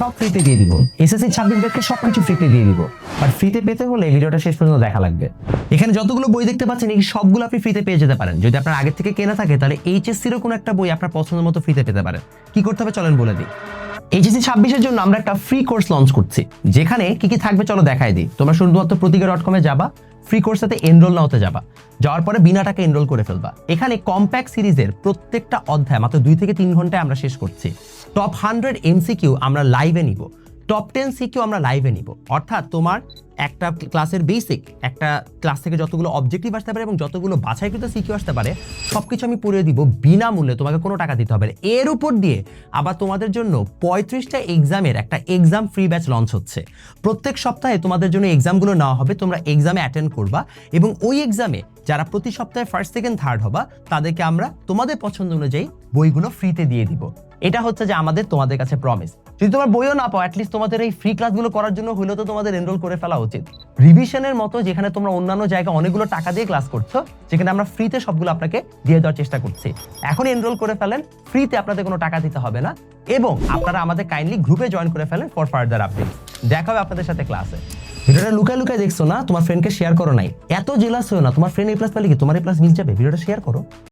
সব ফ্রিতে দিয়ে দিব। এসএসসি ছাব্বিশ ব্যাচকে সব কিছু ফ্রিতে দিয়ে দিব। বাট ফ্রিতে পেতে হলে ভিডিওটা শেষ পর্যন্ত দেখা লাগবে। এখানে যতগুলো বই দেখতে পাচ্ছেন, এই সবগুলো আপনি ফ্রিতে পেয়ে যেতে পারেন। যদি আপনার আগে থেকে কেনা থাকে, তাহলে এইচএসসিরও কোনো একটা বই আপনার পছন্দ মতো ফ্রিতে পেতে পারেন। কি করতে হবে চলেন বলে দিই। এইচএসসি ছাব্বিশের জন্য আমরা একটা ফ্রি কোর্স লঞ্চ করছি। যেখানে কি কি থাকবে চলো দেখাই দিই। তোমরা শুধুমাত্র প্রতিজ্ঞা ডট কমে যাবা। ফ্রি কোর্সেতে এনরোল না হতে যাবা। যাওয়ার পরে বিনা টাকা এনরোল করে ফেলবা। এখানে কম্প্যাক্ট সিরিজের প্রত্যেকটা অধ্যায়, মাত্র দুই থেকে তিন ঘন্টায় আমরা শেষ করছি। টপ হান্ড্রেড এমসিকিউ আমরা লাইভে নিব। টপ টেন সিকিউ আমরা লাইভে নিব। অর্থাৎ তোমার একটা ক্লাসের বেসিক একটা ক্লাস থেকে যতগুলো অবজেক্টিভ আসতে পারে এবং যতগুলো বাছাইকৃত সিকিউ আসতে পারে সব কিছু আমি পড়িয়ে দিব বিনামূল্যে, তোমাকে কোনো টাকা দিতে হবে এর উপর দিয়ে আবার তোমাদের জন্য পঁয়ত্রিশটা এক্সামের একটা এক্সাম ফ্রি ব্যাচ লঞ্চ হচ্ছে। প্রত্যেক সপ্তাহে তোমাদের জন্য এক্সামগুলো নেওয়া হবে, তোমরা এক্সামে অ্যাটেন্ড করবা এবং ওই এক্সামে যারা প্রতি সপ্তাহে ফার্স্ট সেকেন্ড থার্ড হবা, তাদেরকে আমরা তোমাদের পছন্দ অনুযায়ী বইগুলো ফ্রিতে দিয়ে দিব। এটা হচ্ছে যে আমাদের তোমাদের কাছে প্রমিস যদি তোমার বইও না পাও অ্যাটলিস্ট তোমাদের এই ফ্রি ক্লাসগুলো করার জন্য হলেও তো তোমাদের এনরোল করে ফেলা উচিত। রিভিশনের মতো যেখানে তোমরা অন্যান্য জায়গায় অনেকগুলো টাকা দিয়ে ক্লাস করছ, যেখানে আমরা ফ্রিতে সবগুলো আপনাকে দিয়ে দেওয়ার চেষ্টা করছি। এখন এনরোল করে ফেলেন ফ্রিতে আপনাদের কোনো টাকা দিতে হবে না, এবং আপনারা আমাদের কাইন্ডলি গ্রুপে জয়েন করে ফেলেন ফর ফার্দার আপডেট দেখা হবে আপনাদের সাথে ক্লাসে ভিডিওটা লুকায় লুকায় দেখছ না? তোমার ফ্রেন্ডকে শেয়ার করো নাই। এত জেলাস হয়েও না। তোমার ফ্রেন্ড এ প্লাস পেলে কি? তোমার এ প্লাস মিল যাবে? ভিডিওটা শেয়ার করো।